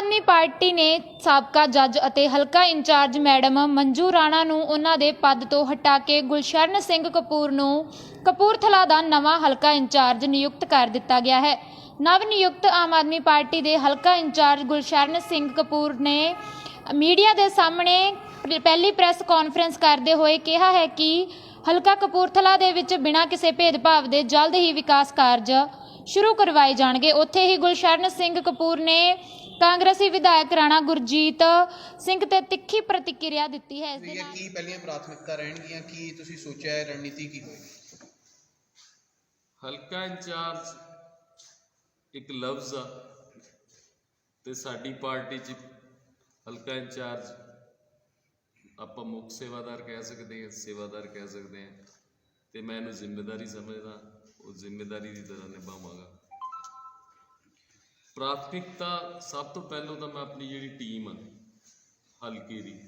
ਆਦਮੀ party ਨੇ ਸਾਬਕਾ ਜੱਜ ਅਤੇ ਹਲਕਾ ਇੰਚਾਰਜ ਮੈਡਮ ਮੰਜੂ ਰਾਣਾ ਨੂੰ ਉਹਨਾਂ ਦੇ ਪਦ ਤੋਂ ਹਟਾ ਕੇ ਗੁਲਸ਼ਰਨ ਸਿੰਘ ਕਪੂਰ ਨੂੰ ਕਪੂਰਥਲਾ ਦਾ ਨਵਾਂ ਹਲਕਾ ਇੰਚਾਰਜ ਨਿਯੁਕਤ ਕਰ ਦਿੱਤਾ ਗਿਆ ਹੈ। ਨਵ ਨਿਯੁਕਤ ਆਮ ਆਦਮੀ ਪਾਰਟੀ ਦੇ ਹਲਕਾ ਇੰਚਾਰਜ ਗੁਲਸ਼ਰਨ ਸਿੰਘ ਕਪੂਰ ਨੇ ਮੀਡੀਆ ਦੇ ਸਾਹਮਣੇ ਪਹਿਲੀ ਪ੍ਰੈਸ ਕਾਨਫਰੰਸ ਕਰਦੇ ਹੋਏ ਕਿਹਾ ਹੈ ਕਿ ਹਲਕਾ ਕਪੂਰਥਲਾ ਦੇ ਵਿੱਚ ਬਿਨਾਂ ਕਿਸੇ ਭੇਦਭਾਵ ਦੇ ਜਲਦ ਹੀ ਵਿਕਾਸ ਕਾਰਜ ਸ਼ੁਰੂ ਕਰਵਾਏ ਜਾਣਗੇ। ਉੱਥੇ ਹੀ ਗੁਲਸ਼ਰਨ ਸਿੰਘ ਕਪੂਰ ਨੇ ਕਾਂਗਰਸੀ ਵਿਧਾਇਕ ਰਾਣਾ ਗੁਰਜੀਤ ਸਿੰਘ ਤੇ ਤਿੱਖੀ ਪ੍ਰਤੀਕਿਰਿਆ ਦਿੱਤੀ ਹੈ। ਇਸ ਦੇ ਇਹ ਨਾਲ ਕੀ ਪਹਿਲੀਆਂ ਪ੍ਰਾਥਮਿਕਤਾ ਰਹਿਣਗੀਆਂ? ਕੀ ਤੁਸੀਂ ਸੋਚਿਆ ਹੈ ਰਣਨੀਤੀ ਕੀ ਹੋਏਗੀ? ਹਲਕਾ ਇੰਚਾਰਜ ਇੱਕ ਲਫ਼ਜ਼ ਆ ਤੇ ਸਾਡੀ ਪਾਰਟੀ 'ਚ ਹਲਕਾ ਇੰਚਾਰਜ ਆਪਾਂ ਮੁੱਖ ਸੇਵਾਦਾਰ ਕਹਿ ਸਕਦੇ ਹਾਂ ਸੇਵਾਦਾਰ ਕਹਿ ਸਕਦੇ ਹਾਂ। ਤੇ ਮੈਂ ਇਹਨੂੰ ਜ਼ਿੰਮੇਵਾਰੀ ਸਮਝਦਾ ਉਹ ਜ਼ਿੰਮੇਵਾਰੀ ਦੀ ਤਰ੍ਹਾਂ ਨਿਭਾਵਾਂਗਾ। ਪ੍ਰਾਥਮਿਕਤਾ ਸਭ ਤੋਂ ਪਹਿਲਾਂ ਤਾਂ ਮੈਂ ਆਪਣੀ ਜਿਹੜੀ ਟੀਮ ਆ, ਹਲਕੇ ਦੀ,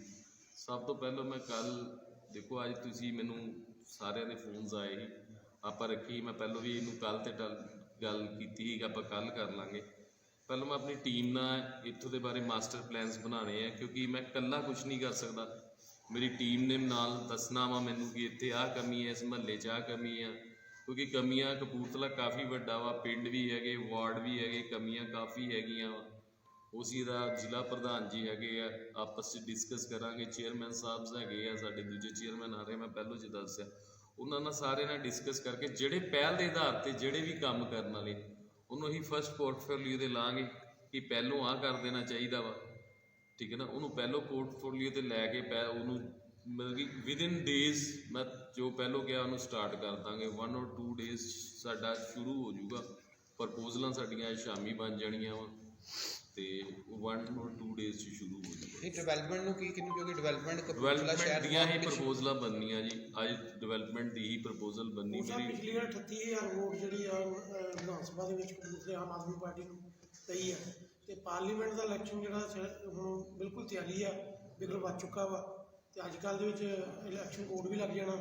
ਸਭ ਤੋਂ ਪਹਿਲਾਂ ਮੈਂ ਕੱਲ, ਦੇਖੋ ਅੱਜ ਤੁਸੀਂ ਮੈਨੂੰ ਸਾਰਿਆਂ ਦੇ ਫੋਨਸ ਆਏ ਸੀ, ਆਪਾਂ ਰੱਖੀ, ਮੈਂ ਪਹਿਲਾਂ ਵੀ ਇਹਨੂੰ ਕੱਲ ਤੇ ਟਲ- ਗੱਲ ਕੀਤੀ ਸੀ ਕਿ ਆਪਾਂ ਕੱਲ ਕਰ ਲਾਂਗੇ। ਪਹਿਲਾਂ ਮੈਂ ਆਪਣੀ ਟੀਮ ਨਾਲ ਇੱਥੋਂ ਦੇ ਬਾਰੇ ਮਾਸਟਰ ਪਲਾਨਸ ਬਣਾਉਣੇ ਆ, ਕਿਉਂਕਿ ਮੈਂ ਇਕੱਲਾ ਕੁਝ ਨਹੀਂ ਕਰ ਸਕਦਾ। ਮੇਰੀ ਟੀਮ ਨੇ ਨਾਲ ਦੱਸਣਾ ਵਾ ਮੈਨੂੰ ਕਿ ਇੱਥੇ ਆਹ ਕਮੀ ਹੈ, ਇਸ ਮਹੱਲੇ 'ਚ ਆਹ ਕਮੀ ਆ। ਕਿਉਂਕਿ ਕਮੀਆਂ ਕਪੂਰਥਲਾ ਕਾਫੀ ਵੱਡਾ ਵਾ, ਪਿੰਡ ਵੀ ਹੈਗੇ, ਵਾਰਡ ਵੀ ਹੈਗੇ, ਕਮੀਆਂ ਕਾਫੀ ਹੈਗੀਆਂ ਵਾ। ਉਸੀ ਦਾ ਜ਼ਿਲ੍ਹਾ ਪ੍ਰਧਾਨ ਜੀ ਹੈਗੇ ਆ, ਆਪਸ ਵਿੱਚ ਡਿਸਕਸ ਕਰਾਂਗੇ ਚੇਅਰਮੈਨ ਸਾਹਿਬ ਹੈਗੇ ਆ, ਸਾਡੇ ਦੂਜੇ ਚੇਅਰਮੈਨ ਆ ਰਹੇ, ਮੈਂ ਪਹਿਲੋਂ ਜੀ ਦੱਸਿਆ। ਉਹਨਾਂ ਨਾਲ ਸਾਰੇ ਨਾਲ ਡਿਸਕਸ ਕਰਕੇ, ਜਿਹੜੇ ਪਹਿਲ ਦੇ ਆਧਾਰ ਤੇ ਜਿਹੜੇ ਵੀ ਕੰਮ ਕਰਨ ਵਾਲੇ, ਉਹਨੂੰ ਅਸੀਂ ਫਰਸਟ ਪੋਰਟਫੋਲੀਓ ਦੇ ਲਾਂਗੇ ਕਿ ਪਹਿਲੋਂ ਆ ਕਰ ਦੇਣਾ ਚਾਹੀਦਾ ਵਾ। ਠੀਕ ਹੈ ਨਾ? ਉਹਨੂੰ ਪਹਿਲੋਂ ਪੋਰਟਫੋਲੀਓ ਤੇ ਲੈ ਕੇ, ਪੈ, ਉਹਨੂੰ ਮਤਲਬ ਕਿ ਵਿਦਿਨ ਡੇਜ਼ ਮੈਂ ਜੋ ਪਹਿਲੋਂ ਕਿਹਾ ਉਹਨੂੰ ਸਟਾਰਟ ਕਰ ਦਾਂਗੇ। 1 ਔਰ 2 ਡੇਜ਼ ਸਾਡਾ ਸ਼ੁਰੂ ਹੋ ਜਾਊਗਾ। ਪ੍ਰਪੋਜ਼ਲਾਂ ਸਾਡੀਆਂ ਸ਼ਾਮੀ ਬਣ ਜਾਣੀਆਂ ਵਾ। ਤੇ 1 ਔਰ 2 ਡੇਜ਼ ਚ ਸ਼ੁਰੂ ਹੋ ਜਾਊਗਾ। ਇਹ ਡਿਵੈਲਪਮੈਂਟ ਨੂੰ ਕੀ ਕਿਹਨੂੰ ਕਿਉਂਕਿ ਡਿਵੈਲਪਮੈਂਟ ਕਪੂਰਥਲਾ ਸ਼ਹਿਰ ਦੀਆਂ ਹੀ ਪ੍ਰਪੋਜ਼ਲਾਂ ਬਣਨੀਆਂ ਜੀ। ਅੱਜ ਡਿਵੈਲਪਮੈਂਟ ਦੀ ਹੀ ਪ੍ਰਪੋਜ਼ਲ ਬਣਨੀ ਮੇਰੀ ਪਿਛਲੀ ਵਾਰ 38000 ਵੋਟ ਜਿਹੜੀ ਆ ਵਿਧਾਨ ਸਭਾ ਦੇ ਵਿੱਚ ਕਪੂਰਥਲੇ ਆਮ ਆਦਮੀ ਪਾਰਟੀ ਨੂੰ ਪਈ ਆ। ਤੇ ਪਾਰਲੀਮੈਂਟ ਦਾ ਇਲੈਕਸ਼ਨ ਜਿਹੜਾ ਹੁਣ ਬਿਲਕੁਲ ਤਿਆਰੀ ਆ ਬਿਗਲ ਵੱਜ ਚੁੱਕਾ ਵਾ। ਤੇ ਅੱਜ ਕੱਲ੍ਹ ਦੇ ਵਿੱਚ ਇਲੈਕਸ਼ਨ ਕੋਡ ਵੀ ਲੱਗ ਜਾਣਾ।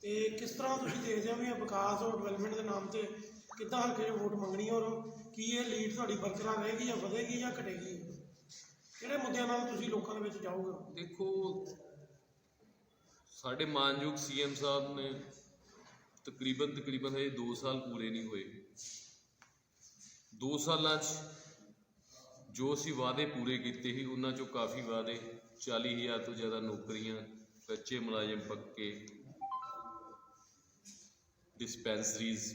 ਤੇ ਕਿਸ ਤਰ੍ਹਾਂ ਤੁਸੀਂ ਦੇਖਦੇ ਹੋ ਵੀ ਵਿਕਾਸ ਔਰ ਡਿਵੈਲਪਮੈਂਟ ਦੇ ਨਾਮ ਤੇ ਕਿੱਦਾਂ ਹਲਕੇ 'ਚ ਵੋਟ ਮੰਗਣੀ ਔਰ ਕੀ ਇਹ ਲੀਡ ਤੁਹਾਡੀ ਬਰਕਰਾਰ ਰਹੇਗੀ ਜਾਂ ਵਧੇਗੀ ਜਾਂ ਘਟੇਗੀ? ਕਿਹੜੇ ਮੁੱਦਿਆਂ ਨਾਲ ਤੁਸੀਂ ਲੋਕਾਂ ਦੇ ਵਿੱਚ ਜਾਓਗੇ? ਦੇਖੋ, ਸਾਡੇ ਮਾਨਯੋਗ ਸੀਐਮ ਸਾਹਿਬ ਨੇ ਤਕਰੀਬਨ ਤਕਰੀਬਨ ਹਜੇ 2 ਸਾਲ ਪੂਰੇ ਨਹੀਂ ਹੋਏ। 2 ਸਾਲਾਂ 'ਚ ਜੋ ਅਸੀਂ ਵਾਅਦੇ ਪੂਰੇ ਕੀਤੇ ਸੀ, ਉਹਨਾਂ 'ਚੋਂ ਕਾਫੀ ਵਾਅਦੇ 40000 ਤੋਂ ਜ਼ਿਆਦਾ ਨੌਕਰੀਆਂ, ਕੱਚੇ ਮੁਲਾਜ਼ਮ ਪੱਕੇ ਡਿਸਪੈਂਸਰੀਜ਼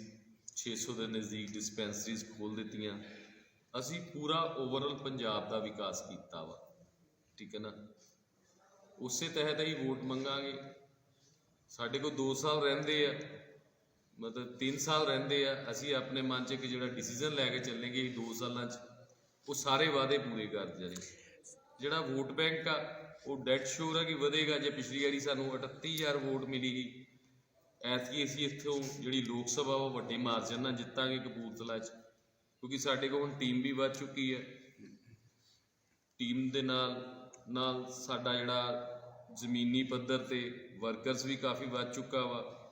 600 ਦੇ ਨਜ਼ਦੀਕ ਡਿਸਪੈਂਸਰੀਜ਼ ਖੋਲ ਦਿੱਤੀਆਂ। ਅਸੀਂ ਪੂਰਾ ਓਵਰਆਲ ਪੰਜਾਬ ਦਾ ਵਿਕਾਸ ਕੀਤਾ ਵਾ। ਠੀਕ ਹੈ ਨਾ? ਉਸੇ ਤਹਿਤ ਹੀ ਵੋਟ ਮੰਗਾਂਗੇ। ਸਾਡੇ ਕੋਲ 2 ਸਾਲ ਰਹਿੰਦੇ ਆ। ਮਤਲਬ 3 ਸਾਲ ਰਹਿੰਦੇ ਆ। ਅਸੀਂ ਆਪਣੇ ਮਨ 'ਚ ਇੱਕ ਜਿਹੜਾ ਡਿਸੀਜਨ ਲੈ ਕੇ ਚੱਲਾਂਗੇ 2 ਸਾਲਾਂ 'ਚ। ਉਹ ਸਾਰੇ ਵਾਅਦੇ ਪੂਰੇ ਕਰ ਜਾਣੇ। ਜਿਹੜਾ ਵੋਟ ਬੈਂਕ ਆ, ਉਹ ਡੈਟ ਸ਼ੋਰ ਆ ਕਿ ਵਧੇਗਾ। ਜੇ ਪਿਛਲੀ ਵਾਰੀ ਸਾਨੂੰ 38000 ਵੋਟ ਮਿਲੀ ਸੀ, ਐਤਕੀ ਅਸੀਂ ਇੱਥੋਂ ਜਿਹੜੀ ਲੋਕ ਸਭਾ ਉਹ ਵੱਡੇ ਮਾਰਜਨ ਨਾਲ ਜਿੱਤਾਂਗੇ ਕਪੂਰਥਲਾ 'ਚ। ਕਿਉਂਕਿ ਸਾਡੇ ਕੋਲ ਹੁਣ ਟੀਮ ਵੀ ਵੱਧ ਚੁੱਕੀ ਹੈ ਟੀਮ ਦੇ ਨਾਲ ਨਾਲ ਸਾਡਾ ਜਿਹੜਾ ਜ਼ਮੀਨੀ ਪੱਧਰ ਤੇ ਵਰਕਰਸ ਵੀ ਕਾਫੀ ਵੱਧ ਚੁੱਕਾ ਵਾ।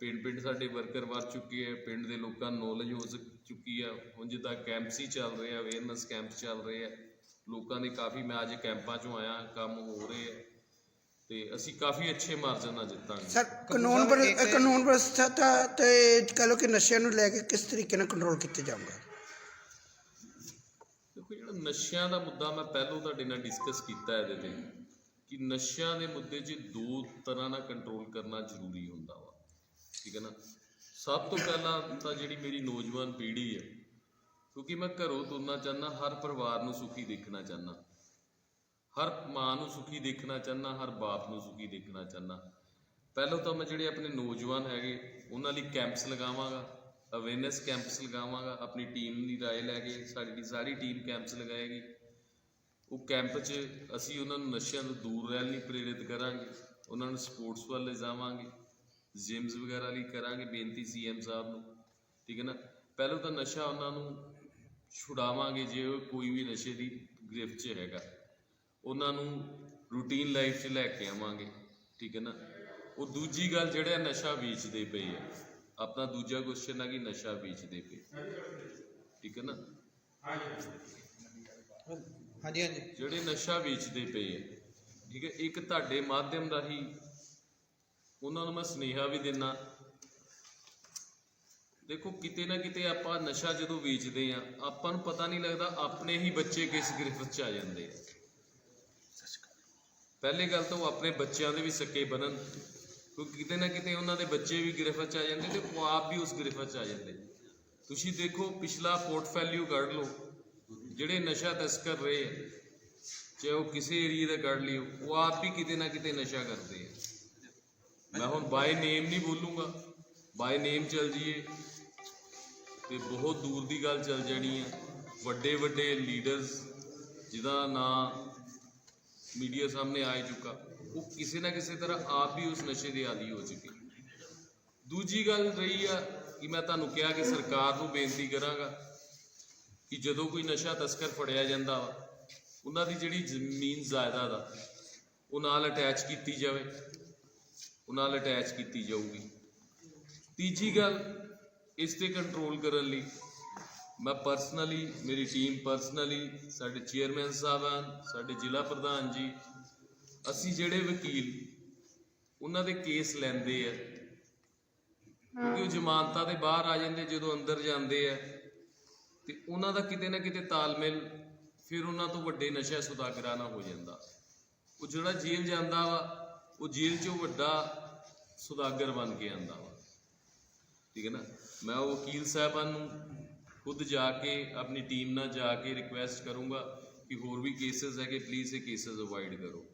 ਪਿੰਡ ਪਿੰਡ ਸਾਡੇ ਵਰਕਰ ਵੱਧ ਚੁੱਕੇ ਆ ਪਿੰਡ ਦੇ ਲੋਕਾਂ ਨੂੰ ਨੌਲੇਜ ਹੋ ਚੁੱਕੀ ਆ। ਹੁਣ ਜਿੱਦਾਂ ਕੈਂਪਸ ਹੀ ਚੱਲ ਰਹੇ ਆ ਅਵੇਅਰਨੈਸ ਕੈਂਪਸ ਚੱਲ ਰਹੇ ਆ। ਲੋਕਾਂ ਦੇ ਕਾਫੀ ਮੈਂ ਅੱਜ ਕੈਂਪਾਂ 'ਚੋਂ ਆਇਆ ਕੰਮ ਹੋ ਰਹੇ ਆ। ਤੇ ਅਸੀਂ ਕਾਫੀ ਅੱਛੇ ਮਾਰਜਨ ਨਾਲ ਜਿੱਤਾਂਗੇ। ਸਰ ਕਾਨੂੰਨ ਪਰ ਇੱਕ- ਕਾਨੂੰਨ ਵਿਵਸਥਾ ਤੇ ਕਹ ਲਓ ਕਿ ਨਸ਼ਿਆਂ ਨੂੰ ਲੈ ਕੇ ਕਿਸ ਤਰੀਕੇ ਨਾਲ ਕੰਟਰੋਲ ਕੀਤਾ ਜਾਊਗਾ? ਦੇਖੋ ਜਿਹੜਾ ਨਸ਼ਿਆਂ ਦਾ ਮੁੱਦਾ ਮੈਂ ਪਹਿਲਾਂ ਤੁਹਾਡੇ ਨਾਲ ਡਿਸਕਸ ਕੀਤਾ ਇਹਦੇ ਤੇ ਕਿ ਨਸ਼ਿਆਂ ਦੇ ਮੁੱਦੇ 'ਚ ਦੋ ਤਰ੍ਹਾਂ ਨਾਲ ਕੰਟਰੋਲ ਕਰਨਾ ਜ਼ਰੂਰੀ ਹੁੰਦਾ। ਠੀਕ ਹੈ ਨਾ? ਸਭ ਤੋਂ ਪਹਿਲਾਂ ਤਾਂ ਜਿਹੜੀ ਮੇਰੀ ਨੌਜਵਾਨ ਪੀੜ੍ਹੀ ਹੈ, ਕਿਉਂਕਿ ਮੈਂ ਘਰੋਂ ਤੁਰਨਾ ਚਾਹੁੰਦਾ, ਹਰ ਪਰਿਵਾਰ ਨੂੰ ਸੁਖੀ ਦੇਖਣਾ ਚਾਹੁੰਦਾ। ਹਰ ਮਾਂ ਨੂੰ ਸੁਖੀ ਦੇਖਣਾ ਚਾਹੁੰਦਾ, ਹਰ ਬਾਪ ਨੂੰ ਸੁਖੀ ਦੇਖਣਾ ਚਾਹੁੰਦਾ। ਪਹਿਲਾਂ ਤਾਂ ਮੈਂ ਜਿਹੜੇ ਆਪਣੇ ਨੌਜਵਾਨ ਹੈਗੇ, ਉਹਨਾਂ ਲਈ ਕੈਂਪਸ ਲਗਾਵਾਂਗਾ, ਅਵੇਅਰਨੈਸ ਕੈਂਪਸ ਲਗਾਵਾਂਗਾ, ਆਪਣੀ ਟੀਮ ਦੀ ਰਾਏ ਲੈ ਕੇ, ਸਾਡੀ ਸਾਰੀ ਟੀਮ ਕੈਂਪਸ ਲਗਾਏਗੀ। ਉਹ ਕੈਂਪ 'ਚ ਅਸੀਂ ਉਹਨਾਂ ਨੂੰ ਨਸ਼ਿਆਂ ਤੋਂ ਦੂਰ ਰਹਿਣ ਲਈ ਪ੍ਰੇਰਿਤ ਕਰਾਂਗੇ, ਉਹਨਾਂ ਨੂੰ ਸਪੋਰਟਸ ਵੱਲ ਲਿਜਾਵਾਂਗੇ ਜਿਮਸ ਵਗੈਰਾ ਲਈ ਕਰਾਂਗੇ ਬੇਨਤੀ ਸੀਐਮ ਸਾਹਿਬ ਨੂੰ। ਠੀਕ ਹੈ ਨਾ? ਪਹਿਲਾਂ ਤਾਂ ਨਸ਼ਾ ਉਹਨਾਂ ਨੂੰ ਛੁਡਾਵਾਂਗੇ ਜੇ ਕੋਈ ਵੀ ਨਸ਼ੇ ਦੀ ਗ੍ਰਿਫਤ 'ਚ ਹੈਗਾ। ਉਹਨਾਂ ਨੂੰ ਰੂਟੀਨ ਲਾਈਫ 'ਚ ਲੈ ਕੇ ਆਵਾਂਗੇ। ਠੀਕ ਹੈ ਨਾ? ਉਹ ਦੂਜੀ ਗੱਲ ਜਿਹੜਾ ਨਸ਼ਾ ਵੇਚਦੇ ਪਏ ਆ। ਆਪਣਾ ਦੂਜਾ ਕੁਐਸਚਨ ਆ ਕਿ ਨਸ਼ਾ ਵੇਚਦੇ ਪਏ। ਠੀਕ ਹੈ ਨਾ? ਹਾਂਜੀ ਹਾਂਜੀ। ਜਿਹੜੇ ਨਸ਼ਾ ਵੇਚਦੇ ਪਏ ਆ। ਠੀਕ ਹੈ? ਇੱਕ ਤੁਹਾਡੇ ਮਾਧਿਅਮ ਰਾਹੀਂ ਉਹਨਾਂ ਨੂੰ ਮੈਂ ਸੁਨੇਹਾ ਵੀ ਦਿੰਨਾ। ਦੇਖੋ, ਕਿਤੇ ਨਾ ਕਿਤੇ ਆਪਾਂ ਨਸ਼ਾ ਜਦੋਂ ਵੇਚਦੇ ਆ ਆਪਾਂ ਨੂੰ ਪਤਾ ਨਹੀਂ ਲੱਗਦਾ ਆਪਣੇ ਹੀ ਬੱਚੇ ਕਿਸ ਗ੍ਰਿਫਤ 'ਚ ਆ ਜਾਂਦੇ ਆ। ਪਹਿਲੀ ਗੱਲ ਤਾਂ ਉਹ ਆਪਣੇ ਬੱਚਿਆਂ ਦੇ ਵੀ ਸੱਕੇ ਬਣਨ, ਕਿਉਂਕਿ ਕਿਤੇ ਨਾ ਕਿਤੇ ਉਹਨਾਂ ਦੇ ਬੱਚੇ ਵੀ ਗ੍ਰਿਫਤ 'ਚ ਆ ਜਾਂਦੇ ਤੇ ਉਹ ਆਪ ਵੀ ਉਸ ਗ੍ਰਿਫਤ 'ਚ ਆ ਜਾਂਦੇ। ਤੁਸੀਂ ਦੇਖੋ, ਪਿਛਲਾ ਪੋਰਟਫੋਲੀਓ ਕੱਢ ਲਓ, ਜਿਹੜੇ ਨਸ਼ਾ ਤਸਕਰ ਰਹੇ ਆ, ਚਾਹੇ ਉਹ ਕਿਸੇ ਏਰੀਏ ਦਾ ਕੱਢ ਲਿਓ, ਉਹ ਆਪ ਵੀ ਕਿਤੇ ਨਾ ਕਿਤੇ ਨਸ਼ਾ ਕਰਦੇ ਆ। ਮੈਂ ਹੁਣ ਬਾਈ ਨੇਮ ਨਹੀਂ ਬੋਲੂੰਗਾ। ਬਾਈ ਨੇਮ ਚੱਲ ਜੀਏ। ਤੇ ਬਹੁਤ ਦੂਰ ਦੀ ਗੱਲ ਚੱਲ ਜਾਣੀ ਆ। ਵੱਡੇ ਵੱਡੇ ਲੀਡਰਸ ਜਿਹਦਾ ਨਾਂ ਮੀਡੀਆ ਸਾਹਮਣੇ ਆ ਚੁੱਕਾ। ਉਹ ਕਿਸੇ ਨਾ ਕਿਸੇ ਤਰ੍ਹਾਂ ਆਪ ਹੀ ਉਸ ਨਸ਼ੇ ਦੇ ਆਦੀ ਹੋ ਚੁੱਕੇ। ਦੂਜੀ ਗੱਲ ਰਹੀ ਆ ਕਿ ਮੈਂ ਤੁਹਾਨੂੰ ਕਿਹਾ ਕਿ ਸਰਕਾਰ ਨੂੰ ਬੇਨਤੀ ਕਰਾਂਗਾ ਕਿ ਜਦੋਂ ਕੋਈ ਨਸ਼ਾ ਤਸਕਰ ਫੜਿਆ ਜਾਂਦਾ ਵਾ, ਉਹਨਾਂ ਦੀ ਜਿਹੜੀ ਜ਼ਮੀਨ ਜਾਇਦਾਦ ਆ, ਉਹ ਨਾਲ ਅਟੈਚ ਕੀਤੀ ਜਾਵੇ। ਉਹਨਾਂ ਨਾਲ ਅਟੈਚ ਕੀਤੀ ਜਾਊਗੀ। ਤੀਜੀ ਗੱਲ, ਇਸ ਤੇ ਕੰਟਰੋਲ ਕਰਨ ਲਈ ਮੈਂ ਪਰਸਨਲੀ ਮੇਰੀ ਟੀਮ ਪਰਸਨਲੀ ਸਾਡੇ ਚੇਅਰਮੈਨ ਸਾਹਿਬਾਨ, ਸਾਡੇ ਜ਼ਿਲ੍ਹਾ ਪ੍ਰਧਾਨ ਜੀ, ਅਸੀਂ ਜਿਹੜੇ ਵਕੀਲ, ਉਹਨਾਂ ਦੇ ਕੇਸ ਲੈਂਦੇ ਆ। ਕਿਉਂਕਿ ਉਹ ਜ਼ਮਾਨਤਾਂ ਦੇ ਬਾਹਰ ਆ ਜਾਂਦੇ, ਜਦੋਂ ਅੰਦਰ ਜਾਂਦੇ ਆ, ਤੇ ਉਹਨਾਂ ਦਾ ਕਿਤੇ ਨਾ ਕਿਤੇ ਤਾਲਮੇਲ ਫਿਰ ਉਹਨਾਂ ਤੋਂ ਵੱਡੇ ਨਸ਼ਾ ਸੁਦਾਗਰਾਂ ਨਾਲ ਹੋ ਜਾਂਦਾ। ਉਹ ਜਿਹੜਾ ਜੇਲ੍ਹ ਜਾਂਦਾ ਵਾ ਉਹ ਜੇਲ੍ਹ 'ਚੋਂ ਵੱਡਾ ਸੁਦਾਗਰ ਬਣ ਕੇ ਆਂਦਾ ਵਾ। ਠੀਕ ਹੈ ਨਾ? ਮੈਂ ਉਹ ਵਕੀਲ ਸਾਹਿਬਾਨ ਨੂੰ ਖੁਦ ਜਾ ਕੇ, ਆਪਣੀ ਟੀਮ ਨਾਲ ਜਾ ਕੇ ਰਿਕੁਐਸਟ ਕਰੂੰਗਾ ਕਿ ਹੋਰ ਵੀ ਕੇਸਸ ਹੈਗੇ ਪਲੀਜ਼ ਇਹ ਕੇਸਸ ਅਵਾਇਡ ਕਰੋ।